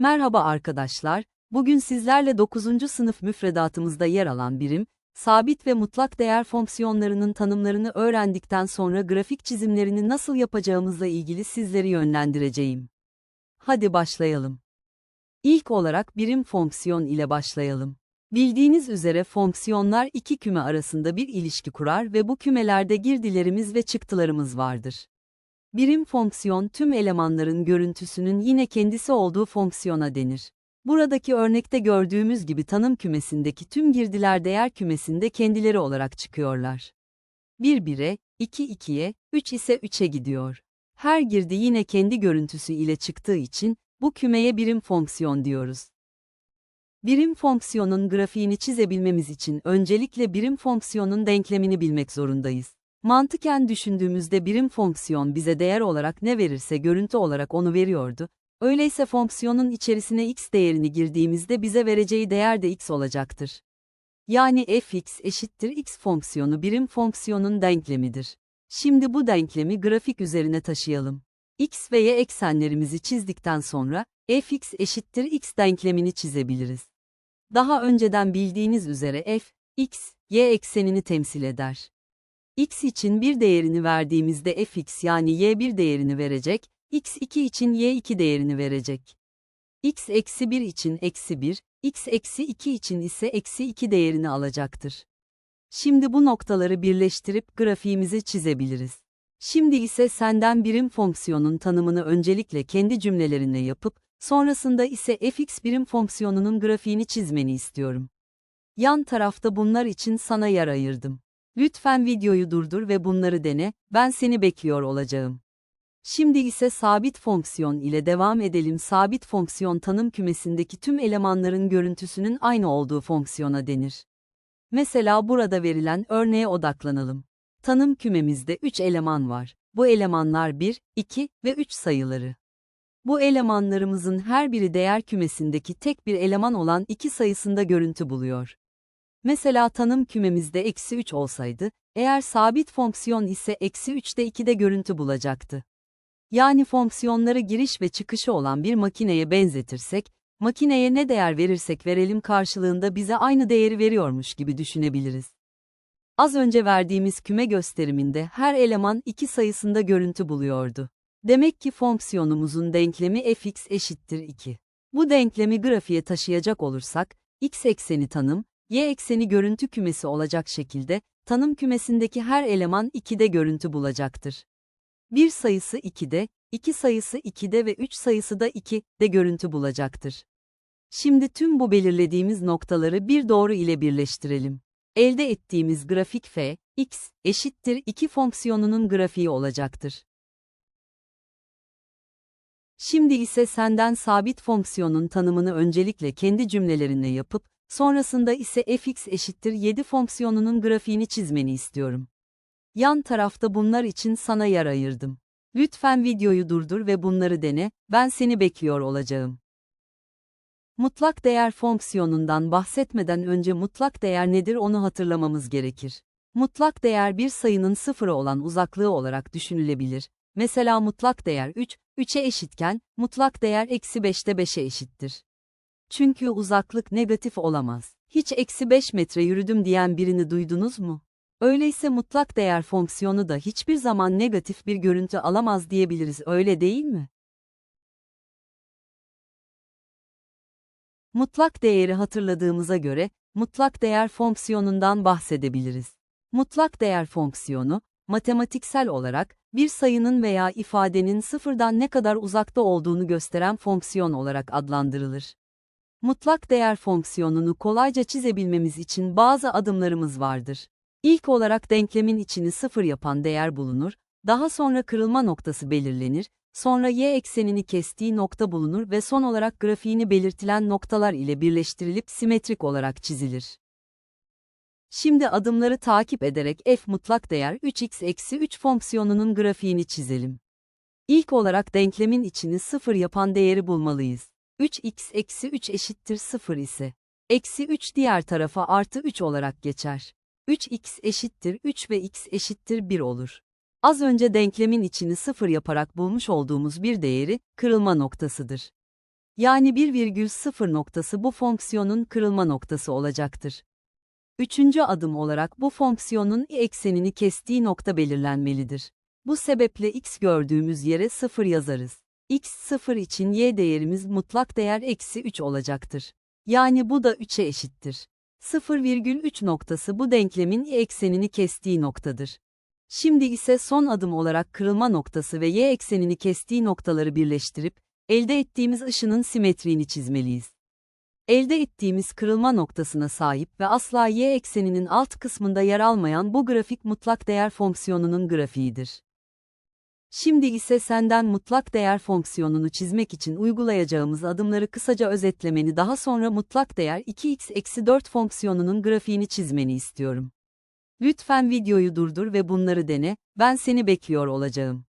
Merhaba arkadaşlar, bugün sizlerle 9. sınıf müfredatımızda yer alan birim, sabit ve mutlak değer fonksiyonlarının tanımlarını öğrendikten sonra grafik çizimlerini nasıl yapacağımızla ilgili sizleri yönlendireceğim. Hadi başlayalım. İlk olarak birim fonksiyon ile başlayalım. Bildiğiniz üzere fonksiyonlar iki küme arasında bir ilişki kurar ve bu kümelerde girdilerimiz ve çıktılarımız vardır. Birim fonksiyon tüm elemanların görüntüsünün yine kendisi olduğu fonksiyona denir. Buradaki örnekte gördüğümüz gibi tanım kümesindeki tüm girdiler değer kümesinde kendileri olarak çıkıyorlar. 1 1'e, 2 2'ye, 3 ise 3'e gidiyor. Her girdi yine kendi görüntüsü ile çıktığı için bu kümeye birim fonksiyon diyoruz. Birim fonksiyonun grafiğini çizebilmemiz için öncelikle birim fonksiyonun denklemini bilmek zorundayız. Mantıken düşündüğümüzde birim fonksiyon bize değer olarak ne verirse görüntü olarak onu veriyordu. Öyleyse fonksiyonun içerisine x değerini girdiğimizde bize vereceği değer de x olacaktır. Yani fx eşittir x fonksiyonu birim fonksiyonun denklemidir. Şimdi bu denklemi grafik üzerine taşıyalım. x ve y eksenlerimizi çizdikten sonra fx eşittir x denklemini çizebiliriz. Daha önceden bildiğiniz üzere f, x, y eksenini temsil eder x için bir değerini verdiğimizde fx yani y bir değerini verecek, x2 için y2 değerini verecek. x eksi 1 için eksi 1, x eksi 2 için ise eksi 2 değerini alacaktır. Şimdi bu noktaları birleştirip grafiğimizi çizebiliriz. Şimdi ise senden birim fonksiyonun tanımını öncelikle kendi cümlelerine yapıp, sonrasında ise fx birim fonksiyonunun grafiğini çizmeni istiyorum. Yan tarafta bunlar için sana yer ayırdım. Lütfen videoyu durdur ve bunları dene, ben seni bekliyor olacağım. Şimdi ise sabit fonksiyon ile devam edelim. Sabit fonksiyon tanım kümesindeki tüm elemanların görüntüsünün aynı olduğu fonksiyona denir. Mesela burada verilen örneğe odaklanalım. Tanım kümemizde 3 eleman var. Bu elemanlar 1, 2 ve 3 sayıları. Bu elemanlarımızın her biri değer kümesindeki tek bir eleman olan 2 sayısında görüntü buluyor. Mesela tanım kümemizde eksi 3 olsaydı, eğer sabit fonksiyon ise eksi 3'te 2'de görüntü bulacaktı. Yani fonksiyonları giriş ve çıkışı olan bir makineye benzetirsek, makineye ne değer verirsek verelim karşılığında bize aynı değeri veriyormuş gibi düşünebiliriz. Az önce verdiğimiz küme gösteriminde her eleman iki sayısında görüntü buluyordu. Demek ki fonksiyonumuzun denklemi fx eşittir 2. Bu denklemi grafiğe taşıyacak olursak, x ekseni tanım, y ekseni görüntü kümesi olacak şekilde, tanım kümesindeki her eleman 2'de görüntü bulacaktır. Bir sayısı 2'de, 2 sayısı 2'de ve 3 sayısı da 2'de görüntü bulacaktır. Şimdi tüm bu belirlediğimiz noktaları bir doğru ile birleştirelim. Elde ettiğimiz grafik f, x, eşittir 2 fonksiyonunun grafiği olacaktır. Şimdi ise senden sabit fonksiyonun tanımını öncelikle kendi cümlelerine yapıp, Sonrasında ise fx eşittir 7 fonksiyonunun grafiğini çizmeni istiyorum. Yan tarafta bunlar için sana yer ayırdım. Lütfen videoyu durdur ve bunları dene, ben seni bekliyor olacağım. Mutlak değer fonksiyonundan bahsetmeden önce mutlak değer nedir onu hatırlamamız gerekir. Mutlak değer bir sayının sıfıra olan uzaklığı olarak düşünülebilir. Mesela mutlak değer 3, 3'e eşitken, mutlak değer eksi 5'te 5'e eşittir. Çünkü uzaklık negatif olamaz. Hiç eksi 5 metre yürüdüm diyen birini duydunuz mu? Öyleyse mutlak değer fonksiyonu da hiçbir zaman negatif bir görüntü alamaz diyebiliriz öyle değil mi? Mutlak değeri hatırladığımıza göre, mutlak değer fonksiyonundan bahsedebiliriz. Mutlak değer fonksiyonu, matematiksel olarak, bir sayının veya ifadenin sıfırdan ne kadar uzakta olduğunu gösteren fonksiyon olarak adlandırılır. Mutlak değer fonksiyonunu kolayca çizebilmemiz için bazı adımlarımız vardır. İlk olarak denklemin içini sıfır yapan değer bulunur, daha sonra kırılma noktası belirlenir, sonra y eksenini kestiği nokta bulunur ve son olarak grafiğini belirtilen noktalar ile birleştirilip simetrik olarak çizilir. Şimdi adımları takip ederek f mutlak değer 3x-3 fonksiyonunun grafiğini çizelim. İlk olarak denklemin içini sıfır yapan değeri bulmalıyız. 3x eksi 3 eşittir 0 ise, eksi 3 diğer tarafa artı 3 olarak geçer. 3x eşittir 3 ve x eşittir 1 olur. Az önce denklemin içini 0 yaparak bulmuş olduğumuz bir değeri, kırılma noktasıdır. Yani 1,0 noktası bu fonksiyonun kırılma noktası olacaktır. Üçüncü adım olarak bu fonksiyonun i eksenini kestiği nokta belirlenmelidir. Bu sebeple x gördüğümüz yere 0 yazarız. X 0 için y değerimiz mutlak değer eksi 3 olacaktır. Yani bu da 3'e eşittir. 0,3 noktası bu denklemin eksenini kestiği noktadır. Şimdi ise son adım olarak kırılma noktası ve y eksenini kestiği noktaları birleştirip, elde ettiğimiz ışının simetriğini çizmeliyiz. Elde ettiğimiz kırılma noktasına sahip ve asla y ekseninin alt kısmında yer almayan bu grafik mutlak değer fonksiyonunun grafiğidir. Şimdi ise senden mutlak değer fonksiyonunu çizmek için uygulayacağımız adımları kısaca özetlemeni daha sonra mutlak değer 2x-4 fonksiyonunun grafiğini çizmeni istiyorum. Lütfen videoyu durdur ve bunları dene, ben seni bekliyor olacağım.